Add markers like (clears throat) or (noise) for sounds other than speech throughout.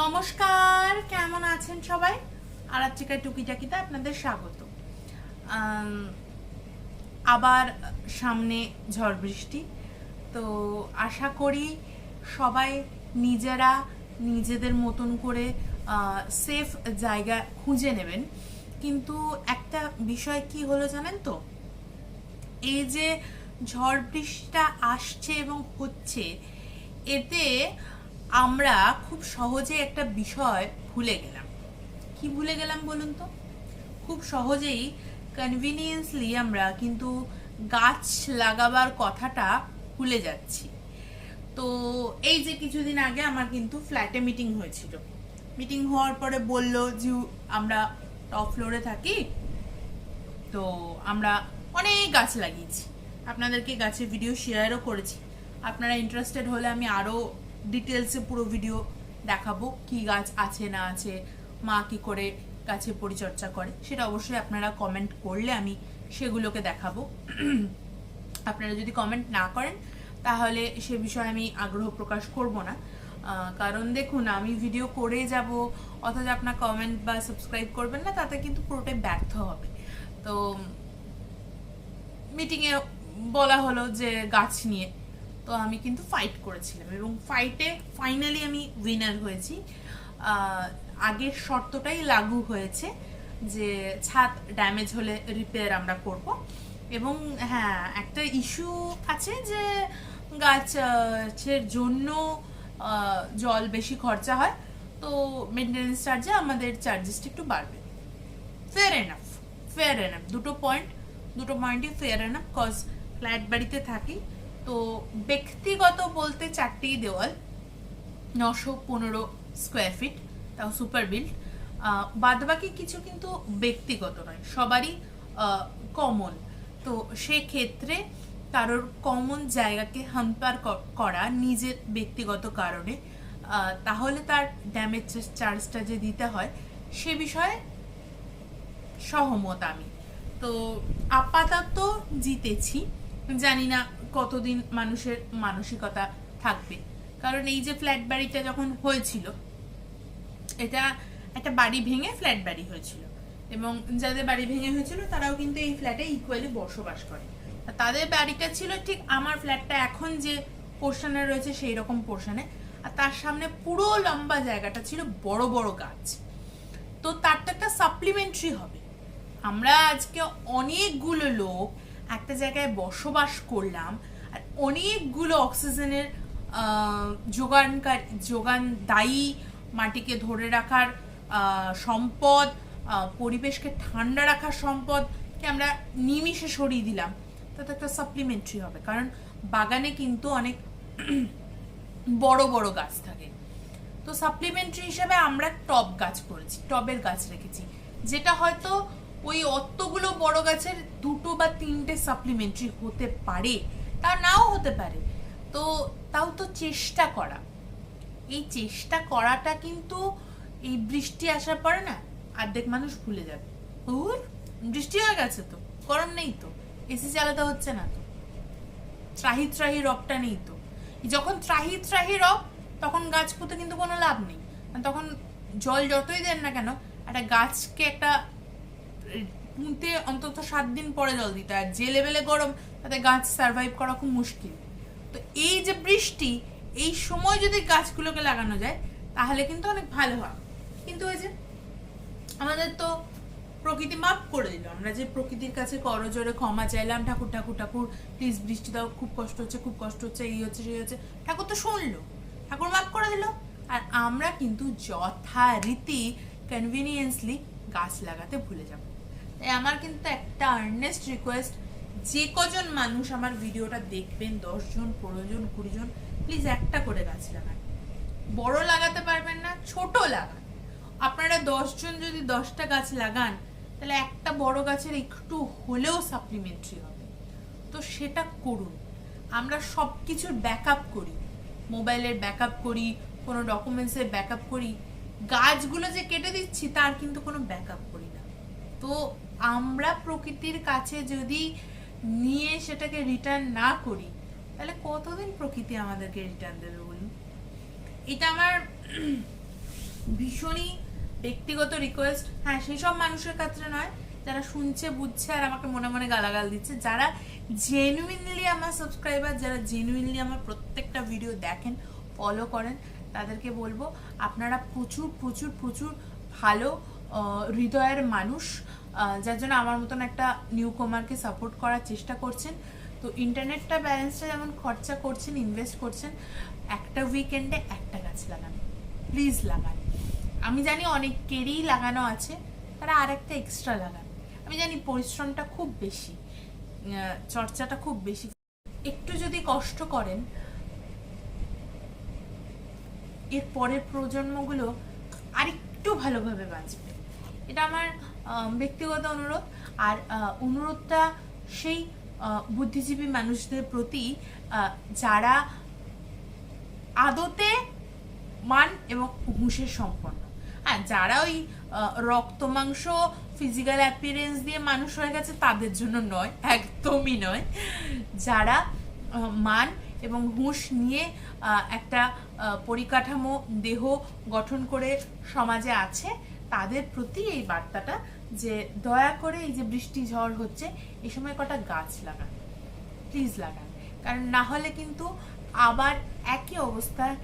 নমস্কার, কেমন আছেন সবাই? আরাত্রিকা টুকিটাকিতে আপনাদের স্বাগত। আবার সামনে ঝড় বৃষ্টি। তো আশা করি সবাই নিজেরা নিজেদের মতন করে সেফ জায়গা খুঁজে নেবেন। কিন্তু একটা বিষয় কি হলো জানেন তো? এই যে ঝড় বৃষ্টিটা আসছে এবং হচ্ছে, এতে আমরা খুব সহজে একটা বিষয় ভুলে গেলাম। কি ভুলে গেলাম বলুন তো? খুব সহজেই কনভিনিয়েন্সলি আমরা কিন্তু গাছ লাগাবার কথাটা ভুলে যাচ্ছি। তো এই যে কিছুদিন আগে আমার কিন্তু ফ্ল্যাটে মিটিং হয়েছিল। মিটিং হওয়ার পরে বলল যে, আমরা টপ ফ্লোরে থাকি, তো আমরা অনেক গাছ লাগিয়েছি। আপনাদেরকে গাছের ভিডিও শেয়ারও করেছি। আপনারা ইন্টারেস্টেড হলে আমি আরও ডিটেলসে পুরো ভিডিও দেখাবো কি গাছ আছে না আছে, মা কি করে গাছের পরিচর্যা করে, সেটা অবশ্যই আপনারা কমেন্ট করলে আমি সেগুলোকে দেখাবো। (clears throat) আপনারা যদি কমেন্ট না করেন, তাহলে সে বিষয়ে আমি আগ্রহ প্রকাশ করব না। কারণ দেখুন, আমি ভিডিও করে যাব, অথচ আপনার কমেন্ট বা সাবস্ক্রাইব করবেন না, তাতে কিন্তু পুরোটাই ব্যর্থ হবে। তো মিটিংয়ে বলা হলো যে গাছ নিয়ে। তো আমি কিন্তু ফাইট করেছিলাম এবং ফাইটে ফাইনালি আমি উইনার হয়েছি। আগের শর্তটাই লাগু হয়েছে যে ছাদ ড্যামেজ হলে রিপেয়ার আমরা করব। এবং হ্যাঁ একটা ইস্যু আছে যে গাছের জন্য জল বেশি খরচা হয়, তো মেনটেন্যান্স চার্জে আমাদের চার্জেসটা একটু বাড়বে। ফেয়ার এনাফ ফেয়ার এনাফ দুটো পয়েন্ট দুটো পয়েন্টই ফেয়ার এনাফ কজ ফ্ল্যাট বাড়িতে থাকি। তো ব্যক্তিগত বলতে চারটি দেওয়াল, নশো পনেরো স্কোয়ার ফিট তাও সুপার বিল্ড বাদবাকি কিছু কিন্তু ব্যক্তিগত নয়, সবারই কমন তো সেক্ষেত্রে কারোর কমন জায়গাকে হাম্পার করা নিজের ব্যক্তিগত কারণে তাহলে তার ড্যামেজ চার্জটা যে দিতে হয়, সে বিষয়ে সহমত আমি। তো আপাতত জিতেছি। জানি না কতদিন মানুষের মানসিকতা থাকবে। কারণ এই যে ফ্ল্যাট বাড়িটা যখন হয়েছিল, এটা একটা বাড়ি ভেঙে ফ্ল্যাট বাড়ি হয়েছিল। এবং যাদের বাড়ি ভেঙে হয়েছিল, তারাও কিন্তু এই ফ্ল্যাটে ইকুয়ালি বসবাস করে। তাদের বাড়িটা ছিল ঠিক আমার ফ্ল্যাটটা এখন যে পোর্শনে রয়েছে সেই রকম পোর্শনে আর তার সামনে পুরো লম্বা জায়গাটা ছিল বড় বড় গাছ। তো তারটা একটা সাপ্লিমেন্টারি হবে। আমরা আজকে অনেকগুলো লোক একটা জায়গায় বসবাস করলাম, আর অনেকগুলো অক্সিজেনের যোগানকার, যোগান দায়ী, মাটিকে ধরে রাখার সম্পদ পরিবেশকে ঠান্ডা রাখার সম্পদকে আমরা নিমিষে সরিয়ে দিলাম। তাতে একটা সাপ্লিমেন্টারি হবে, কারণ বাগানে কিন্তু অনেক বড় বড় গাছ থাকে। তো সাপ্লিমেন্টারি হিসেবে আমরা টব গাছ করেছি, টবের গাছ রেখেছি। যেটা হয়তো ওই অতগুলো বড় গাছের দুটো বা তিনটে সাপ্লিমেন্টারি হতে পারে। তা নাও হতে পারে। তো তাও তো চেষ্টা করা। এই চেষ্টা করাটা কিন্তু এই বৃষ্টি আসার পরে না অর্ধেক মানুষ ভুলে যাবে। উর বৃষ্টি হয়ে গেছে তো, গরম নেই তো, এসি চালাতে হচ্ছে না তো। ত্রাহি ত্রাহি রবটা নেই তো। যখন ত্রাহি ত্রাহি রব তখন গাছ পুঁতে কিন্তু কোনো লাভ নেই। তখন জল যতই দেন না কেন, একটা গাছকে একটা পুঁতে অন্তত সাত দিন পরে জল দিতে আর যে লেভেলে গরম, তাতে গাছ সার্ভাইভ করা খুব মুশকিল। তো এই যে বৃষ্টি, এই সময় যদি গাছগুলোকে লাগানো যায়, তাহলে কিন্তু অনেক ভালো হয়। কিন্তু ওই যে আমাদের তো প্রকৃতি মাপ করে দিল। আমরা যে প্রকৃতির কাছে করজোরে ক্ষমা চাইলাম, ঠাকুর ঠাকুর ঠাকুর প্লিজ বৃষ্টি দাও, খুব কষ্ট হচ্ছে, খুব কষ্ট হচ্ছে, এই হচ্ছে, সেই হচ্ছে। ঠাকুর তো শুনলো। ঠাকুর মাপ করে দিল। আর আমরা কিন্তু যথারীতি কনভিনিয়েন্সলি গাছ লাগাতে ভুলে যাব। আমার কিন্তু একটা আর্নেস্ট রিকোয়েস্ট যে কজন মানুষ আমার ভিডিওটা দেখবেন, দশজন পনেরো জন কুড়ি জন প্লিজ একটা করে গাছ লাগান। বড় লাগাতে পারবেন না, ছোট লাগান। আপনারা দশজন যদি দশটা গাছ লাগান, তাহলে একটা বড় গাছের একটু হলেও সাপ্লিমেন্টারি হবে। তো সেটা করুন। আমরা সব কিছুর ব্যাকআপ করি। মোবাইলের ব্যাকআপ করি, কোনো ডকুমেন্টসের ব্যাকআপ করি। গাছগুলো যে কেটে দিচ্ছি, তার কিন্তু কোনো ব্যাকআপ করি না। তো আমরা প্রকৃতির কাছে যদি নিয়ে সেটাকে রিটার্ন না করি, তাহলে কতদিন প্রকৃতি আমাদেরকে রিটার্ন দেবে বলুন? এটা আমার (clears throat) ভীষণই ব্যক্তিগত রিকোয়েস্ট হ্যাঁ সেই সব মানুষের ক্ষেত্রে নয়, যারা শুনছে, বুঝছে আর আমাকে মনে মনে গালাগাল দিচ্ছে, যারা জেনুইনলি আমার সাবস্ক্রাইবার যারা জেনুইনলি আমার প্রত্যেকটা ভিডিও দেখেন ফলো করেন, তাদেরকে বলব, আপনারা প্রচুর প্রচুর প্রচুর ভালো হৃদয়ের মানুষ যার জন্য আমার মতন একটা নিউ কমারকে সাপোর্ট করার চেষ্টা করছেন। তো ইন্টারনেটটা ব্যালেন্সটা যেমন খরচা করছেন ইনভেস্ট করছেন, একটা উইকেন্ডে একটা গাছ লাগান। প্লিজ লাগান। আমি জানি অনেকেরই লাগানো আছে, তারা আর একটা এক্সট্রা লাগান। আমি জানি পরিশ্রমটা খুব বেশি চর্চাটা খুব বেশি। একটু যদি কষ্ট করেন, এর পরের প্রজন্মগুলো আরেকটু ভালোভাবে বাঁচবে। এটা আমার ব্যক্তিগত অনুরোধ। আর অনুরোধটা সেই বুদ্ধিজীবী মানুষদের প্রতি যারা আদতে মান এবং হুঁশের সম্পন্ন। হ্যাঁ যারা ওই রক্ত, মাংস ফিজিক্যাল অ্যাপিয়ারেন্স দিয়ে মানুষ হয়ে গেছে, তাদের জন্য নয়, একদমই নয়। যারা মান এবং হুঁশ নিয়ে একটা পরিকাঠামো, দেহ গঠন করে সমাজে আছে তাদের প্রতি এই বার্তাটা যে দয়া করে এই যে বৃষ্টি ঝড় হচ্ছে, এই সময় কটা গাছ লাগান প্লিজ লাগান। কারণ না হলে কিন্তু আবার একই অবস্থায়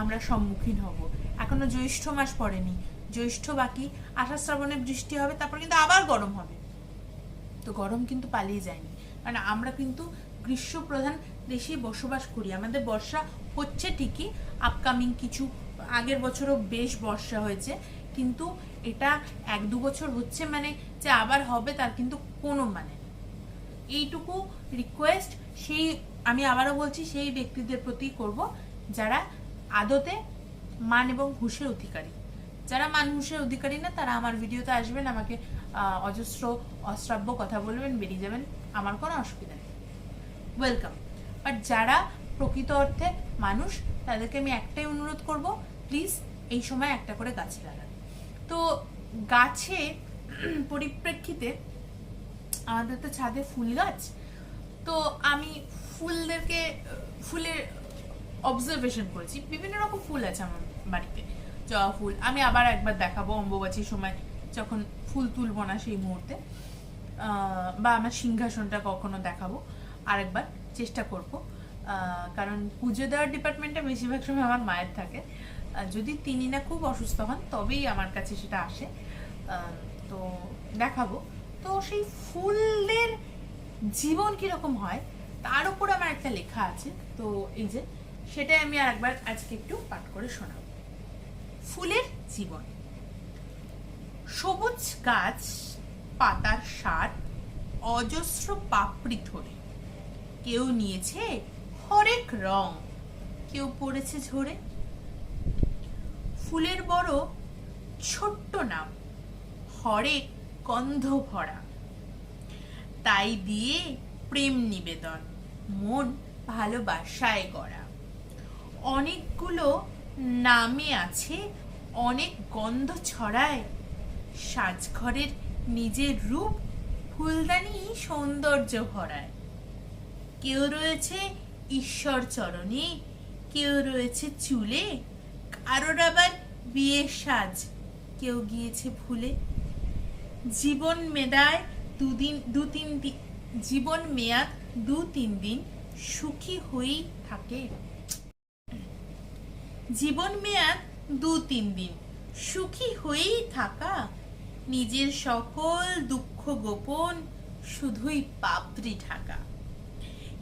আমরা সম্মুখীন হব। এখনও জ্যৈষ্ঠ মাস পড়েনি। জ্যৈষ্ঠ বাকি, আষাঢ় শ্রাবণে বৃষ্টি হবে, তারপর কিন্তু আবার গরম হবে। তো গরম কিন্তু পালিয়ে যায়নি। কারণ আমরা কিন্তু গ্রীষ্ম প্রধান দেশেই বসবাস করি। আমাদের বর্ষা হচ্ছে ঠিকই আপকামিং কিছু আগের বছরও বেশ বর্ষা হয়েছে। কিন্তু এটা এক দু বছর হচ্ছে মানে যে আবার হবে তার কিন্তু কোনো মানে এইটুকু রিকোয়েস্ট সেই আমি আবারও বলছি, সেই ব্যক্তিদের প্রতি করব যারা আদতে মান এবং হুঁশের অধিকারী। যারা মান হুঁশের অধিকারী না, তারা আমার ভিডিওতে আসবেন, আমাকে অজস্র, অশ্রাব্য কথা বলবেন, বেরিয়ে যাবেন, আমার কোনো অসুবিধা নেই। ওয়েলকাম বাট যারা প্রকৃত অর্থে মানুষ, তাদেরকে আমি একটাই অনুরোধ করব প্লিজ এই সময় একটা করে গাছ লাগান। তো গাছে পরিপ্রেক্ষিতে আমাদের তো ছাদে ফুল গাছ, তো আমি ফুলদেরকে, ফুলের অবজারভেশন করেছি। বিভিন্ন রকম ফুল আছে আমার বাড়িতে, জবা ফুল। আমি আবার একবার দেখাবো অম্বুবাচীর সময় যখন ফুল তুলবো না সেই মুহূর্তে। বা আমার সিংহাসনটা কখনো দেখাবো। আরেকবার চেষ্টা করব। কারণ পুজো দেওয়ার ডিপার্টমেন্টে বেশিরভাগ সময় আমার মায়ের থাকে। যদি তিনি না খুব অসুস্থ হন, তবেই আমার কাছে সেটা আসে। তো দেখাবো। তো সেই ফুলের জীবন কীরকম হয়, তার উপর আমার একটা লেখা আছে। তো এই যে, সেটাই আমি আর একবার আজকে একটু পাঠ করে শোনাবো। ফুলের জীবন। সবুজ গাছ, পাতার সার, অজস্র পাপড়ি ধরে। কেউ নিয়েছে হরেক রং, কেউ পড়েছে ঝরে। ফুলের বড় ছোট্ট নাম, হরে গন্ধ ভরা তাই দিয়ে প্রেম নিবেদন, মন ভালোবাসায় গড়া। অনেকগুলো নামে আছে, অনেক গন্ধ ছড়ায়। সাজঘরের নিজের রূপ ফুলদানি সৌন্দর্য ভরায়। কেউ রয়েছে ঈশ্বর চরণে, কেউ রয়েছে চুলে, কারোর আবার বিয়ের সাজ কেউ গিয়েছে ভুলে? জীবন মেদায় দুদিন দু তিন দিন জীবন মেয়াদ দু তিন দিন সুখী হয়েই থাকে। জীবন মেয়াদ দু তিন দিন সুখী হয়েই থাকা নিজের সকল দুঃখ গোপন শুধুই পাপড়ি ঢাকা।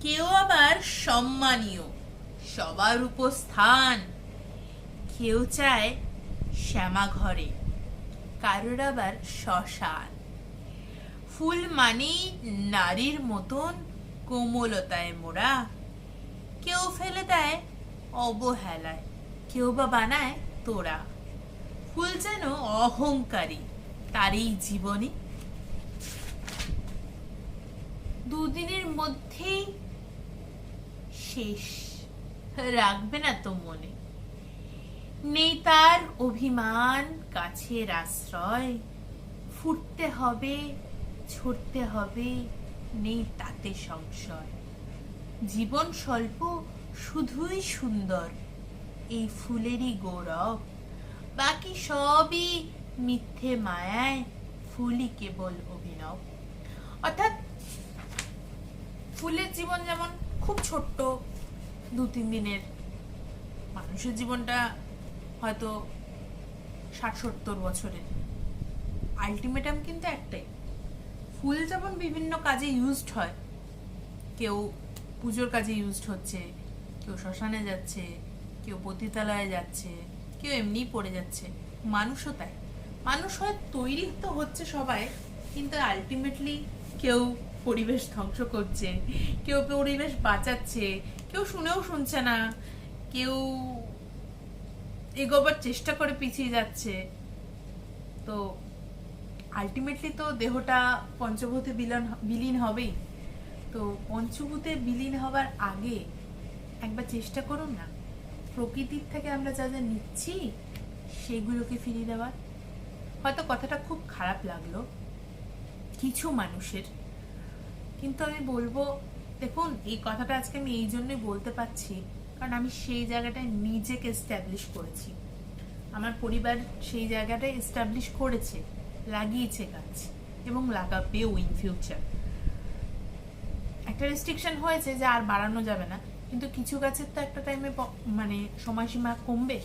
কেউ আবার সম্মানীয়, সবার উপস্থান। কেউ চায় শ্যামা ঘরে কারোর আবার শ্মশান। ফুল মানেই নারীর মতন কোমলতায় মোড়া। কেউ ফেলে দেয় অবহেলায়, কেউ বা বানায় তোরা ফুল যেন অহংকারী তার এই জীবনে। দুদিনের মধ্যেই শেষ। রাখবে না তো মনে। নেই তার অভিমান কাছের আশ্রয়। ফুটতে হবে ছড়তে হবে, নেই তাতে সংশয়। জীবন স্বল্প, শুধুই সুন্দর। এই ফুলেরই গৌরব। বাকি সবই মিথ্যে মায়ায়, ফুলই কেবল অভিনব। অর্থাৎ ফুলের জীবন যেমন খুব ছোট্ট দু তিন দিনের মানুষের জীবনটা হয়তো ষাট সত্তর বছরের। আলটিমেটাম কিন্তু একটাই। ফুল যেমন বিভিন্ন কাজে ইউজড হয়, কেউ পুজোর কাজে ইউজড হচ্ছে, কেউ শ্মশানে যাচ্ছে, কেউ পতিতালয়ে যাচ্ছে, কেউ এমনিই পড়ে যাচ্ছে। মানুষও তাই। মানুষ হয় তৈরি তো হচ্ছে সবাই, কিন্তু আলটিমেটলি কেউ পরিবেশ ধ্বংস করছে, কেউ পরিবেশ বাঁচাচ্ছে, কেউ শুনেও শুনছে না, কেউ এগোবার চেষ্টা করে পিছিয়ে যাচ্ছে। তো আলটিমেটলি তো দেহটা পঞ্চভূতে বিলন বিলীন হবেই। তো পঞ্চভূতে বিলীন হবার আগে একবার চেষ্টা করুন না। প্রকৃতির থেকে আমরা যা যা নিচ্ছি, সেগুলোকে ফিরিয়ে দেওয়ার হয়তো কথাটা খুব খারাপ লাগল, কিছু মানুষের। কিন্তু আমি বলব, দেখুন, এই কথাটা আজকে আমি এই জন্যই বলতে পারছি কারণ আমি সেই জায়গাটায় নিজেকে এস্টাবলিশ করেছি। আমার পরিবার সেই জায়গাটায় এস্টাবলিশ করেছে, লাগিয়েছে গাছ এবং লাগাবেও ইন ফিউচার একটা রেস্ট্রিকশন হয়েছে যে আর বাড়ানো যাবে না, কিন্তু কিছু গাছের তো একটা টাইমে মানে সময়সীমা কমবে,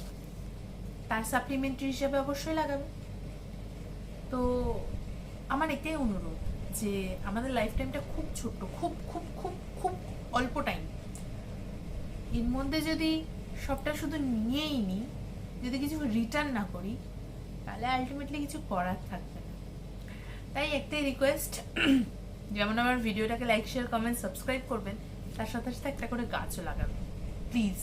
তার সাপ্লিমেন্টারি হিসাবে অবশ্যই লাগাবে। তো আমার এটাই অনুরোধ যে আমাদের লাইফ টাইমটা খুব ছোট্ট, খুব খুব খুব খুব অল্প টাইম এর মধ্যে যদি সবটা শুধু নিয়েই নিই, যদি কিছু রিটার্ন না করি, তাহলে আলটিমেটলি কিছু করার থাকবে না। তাই একটাই রিকোয়েস্ট (clears throat) যেমন আমার ভিডিওটাকে লাইক শেয়ার কমেন্ট সাবস্ক্রাইব করবেন, তার সাথে সাথে একটা করে গাছও লাগাবেন। প্লিজ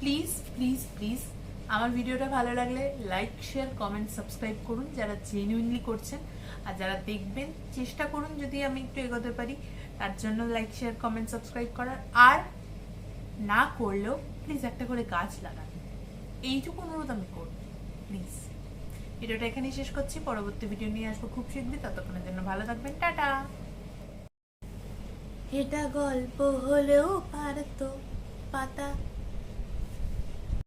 প্লিজ প্লিজ প্লিজ আমার ভিডিওটা ভালো লাগলে লাইক শেয়ার কমেন্ট সাবস্ক্রাইব করুন যারা জেনুইনলি করছেন। আর যারা দেখবেন, চেষ্টা করুন যদি আমি একটু এগোতে পারি, তার জন্য লাইক শেয়ার কমেন্ট সাবস্ক্রাইব করার। আর না করলেও প্লিজ একটা করে গাছ লাগান। এইটুকু অনুরোধ আমি করব প্লিজ ভিডিওটা এখানেই শেষ করছি, পরবর্তী ভিডিও নিয়ে আসব খুব শীঘ্রই, ততক্ষণের জন্য ভালো থাকবেন, টাটা। এটা গল্প হলেও পারত, পাতা